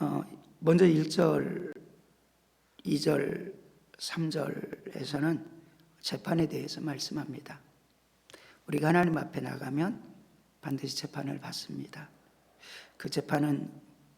어, 먼저 1절, 2절, 3절에서는 재판에 대해서 말씀합니다. 우리가 하나님 앞에 나가면 반드시 재판을 받습니다. 그 재판은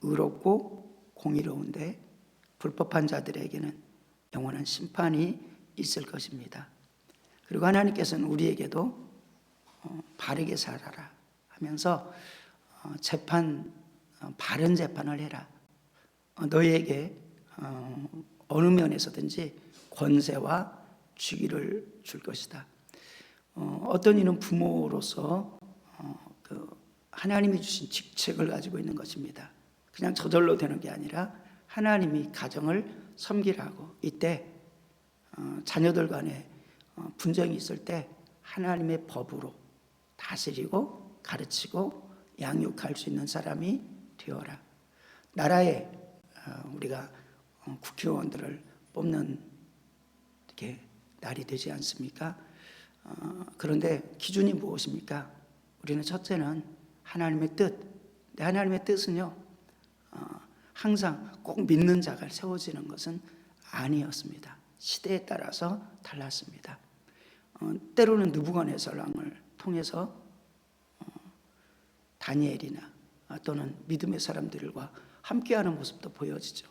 의롭고 공의로운데 불법한 자들에게는 영원한 심판이 있을 것입니다. 그리고 하나님께서는 우리에게도 어, 바르게 살아라 하면서 어, 재판 어, 바른 재판을 해라. 어, 너희에게 어, 어느 면에서든지 권세와 주기를 줄 것이다. 어, 어떤 이는 부모로서 어, 그 하나님이 주신 직책을 가지고 있는 것입니다. 그냥 저절로 되는 게 아니라 하나님이 가정을 섬기라고 이때 어, 자녀들 간에 어, 분쟁이 있을 때 하나님의 법으로 다스리고 가르치고 양육할 수 있는 사람이 되어라. 나라에 어, 우리가 어, 국회의원들을 뽑는 이렇게 날이 되지 않습니까? 어, 그런데 기준이 무엇입니까? 우리는 첫째는 하나님의 뜻. 내 하나님의 뜻은요, 어, 항상 꼭 믿는 자가 세워지는 것은 아니었습니다. 시대에 따라서 달랐습니다. 어, 때로는 느부갓네살왕을 통해서 어, 다니엘이나 또는 믿음의 사람들과 함께하는 모습도 보여지죠.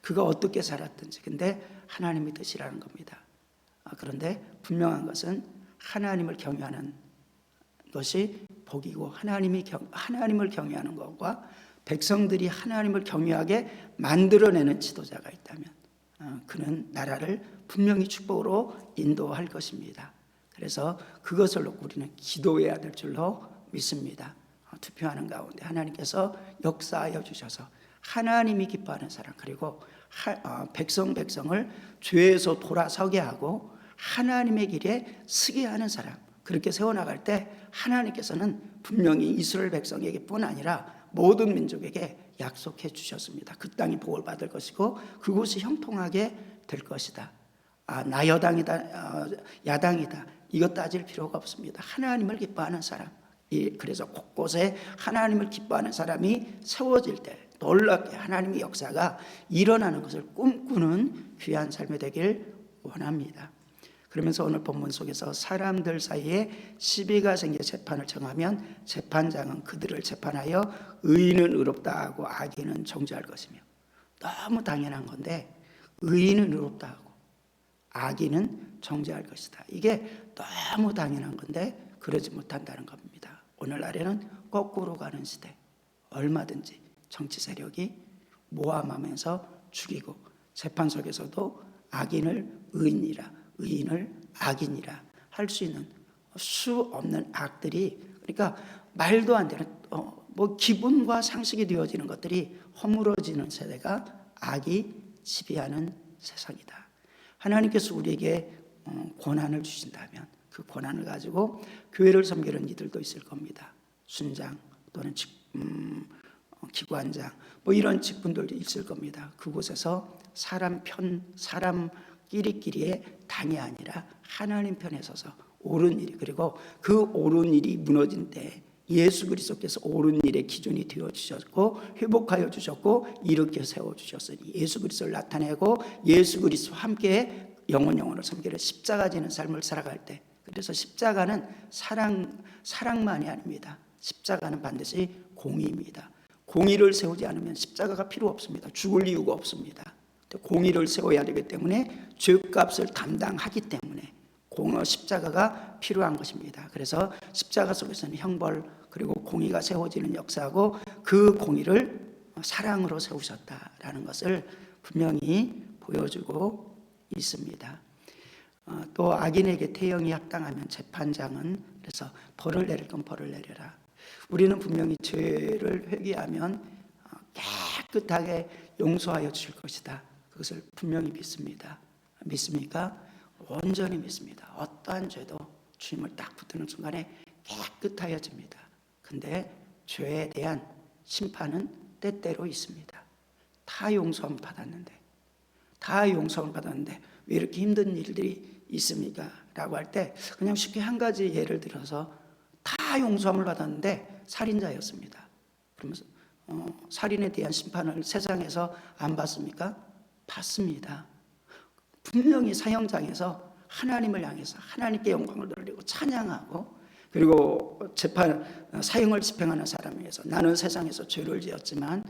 그가 어떻게 살았든지, 근데 하나님의 뜻이라는 겁니다. 아, 그런데 분명한 것은 하나님을 경외하는 것이 복이고 하나님이 경, 하나님을 경외하는 것과 백성들이 하나님을 경외하게 만들어내는 지도자가 있다면 어, 그는 나라를 분명히 축복으로 인도할 것입니다. 그래서 그것을 놓고 우리는 기도해야 될 줄로 믿습니다. 어, 투표하는 가운데 하나님께서 역사하여 주셔서 하나님이 기뻐하는 사람 그리고 하, 어, 백성 백성을 죄에서 돌아서게 하고 하나님의 길에 서게 하는 사람 그렇게 세워나갈 때 하나님께서는 분명히 이스라엘 백성에게뿐 아니라 모든 민족에게 약속해 주셨습니다. 그 땅이 복을 받을 것이고 그곳이 형통하게 될 것이다. 아, 나 여당이다, 어, 야당이다. 이것 따질 필요가 없습니다. 하나님을 기뻐하는 사람. 이, 그래서 곳곳에 하나님을 기뻐하는 사람이 세워질 때 놀랍게 하나님의 역사가 일어나는 것을 꿈꾸는 귀한 삶이 되길 원합니다. 그러면서 오늘 본문 속에서 사람들 사이에 시비가 생겨 재판을 정하면 재판장은 그들을 재판하여 의인은 의롭다 하고 악인은 정죄할 것이며 너무 당연한 건데 의인은 의롭다 하고 악인은 정죄할 것이다. 이게 너무 당연한 건데 그러지 못한다는 겁니다. 오늘날에는 거꾸로 가는 시대. 얼마든지 정치 세력이 모함하면서 죽이고 재판 속에서도 악인을 의인이라 의인을 악인이라 할 수 있는 수 없는 악들이 그러니까 말도 안 되는 어, 뭐 기분과 상식이 되어지는 것들이 허물어지는 세대가 악이 지배하는 세상이다. 하나님께서 우리에게 어, 권한을 주신다면 그 권한을 가지고 교회를 섬기는 이들도 있을 겁니다. 순장 또는 직, 음, 어, 기관장 뭐 이런 직분들도 있을 겁니다. 그곳에서 사람 편 사람 끼리끼리의 당이 아니라 하나님 편에 서서 옳은 일이 그리고 그 옳은 일이 무너진 때 예수 그리스도께서 옳은 일의 기준이 되어 주셨고 회복하여 주셨고 이렇게 세워 주셨으니 예수 그리스도를 나타내고 예수 그리스도와 함께 영원 영원을 섬기는 십자가 지는 삶을 살아갈 때 그래서 십자가는 사랑 사랑만이 아닙니다. 십자가는 반드시 공의입니다. 공의를 세우지 않으면 십자가가 필요 없습니다. 죽을 이유가 없습니다. 공의를 세워야 되기 때문에 죄값을 담당하기 때문에 공의 십자가가 필요한 것입니다. 그래서 십자가 속에서는 형벌 그리고 공의가 세워지는 역사고 그 공의를 사랑으로 세우셨다라는 것을 분명히 보여주고 있습니다. 어, 또 악인에게 태형이 합당하면 재판장은 그래서 벌을 내릴 건 벌을 내려라. 우리는 분명히 죄를 회개하면 어, 깨끗하게 용서하여 주실 것이다. 그것을 분명히 믿습니다. 믿습니까? 온전히 믿습니다. 어떠한 죄도 주님을 딱 붙드는 순간에 깨끗하여집니다. 근데 죄에 대한 심판은 때때로 있습니다. 다 용서함 받았는데, 다 용서함 받았는데 왜 이렇게 힘든 일들이 있습니까? 라고 할 때 그냥 쉽게 한 가지 예를 들어서 다 용서함을 받았는데 살인자였습니다. 그러면서 어, 살인에 대한 심판을 세상에서 안 받습니까? 받습니다. 분명히 사형장에서 하나님을 향해서 하나님께 영광을 돌리고 찬양하고 그리고 재판 사형을 집행하는 사람에 의해서 나는 세상에서 죄를 지었지만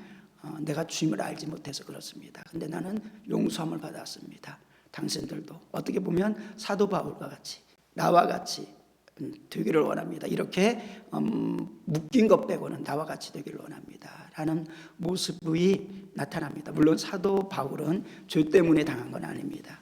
어, 내가 주님을 알지 못해서 그렇습니다. 근데 나는 용서함을 받았습니다. 당신들도 어떻게 보면 사도 바울과 같이 나와 같이 음, 되기를 원합니다. 이렇게 음, 묶인 것 빼고는 나와 같이 되기를 원합니다. 라는 모습이 나타납니다. 물론 사도 바울은 죄 때문에 당한 건 아닙니다.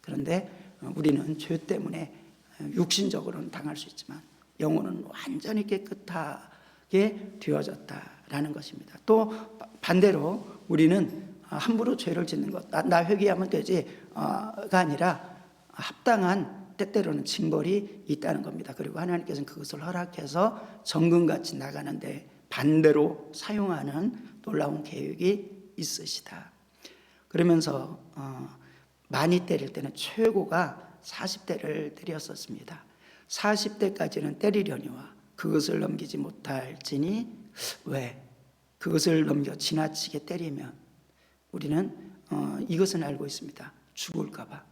그런데 어, 우리는 죄 때문에 어, 육신적으로는 당할 수 있지만 영혼은 완전히 깨끗하게 되어졌다라는 것입니다. 또 반대로 우리는 함부로 죄를 짓는 것, 나, 나 회개하면 되지가 아니라 합당한 때때로는 징벌이 있다는 겁니다. 그리고 하나님께서는 그것을 허락해서 정금같이 나가는데 반대로 사용하는 놀라운 계획이 있으시다. 그러면서 어, 많이 때릴 때는 최고가 40대를 때렸었습니다. 40대까지는 때리려니와 그것을 넘기지 못할지니 왜 그것을 넘겨 지나치게 때리면 우리는 어, 이것은 알고 있습니다. 죽을까봐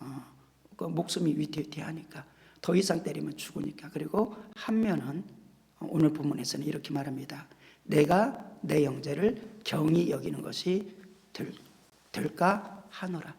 어, 그 목숨이 위태위태하니까 더 이상 때리면 죽으니까 그리고 한 면은 오늘 본문에서는 이렇게 말합니다. 내가 내 형제를 경히 여기는 것이 될, 될까 하노라.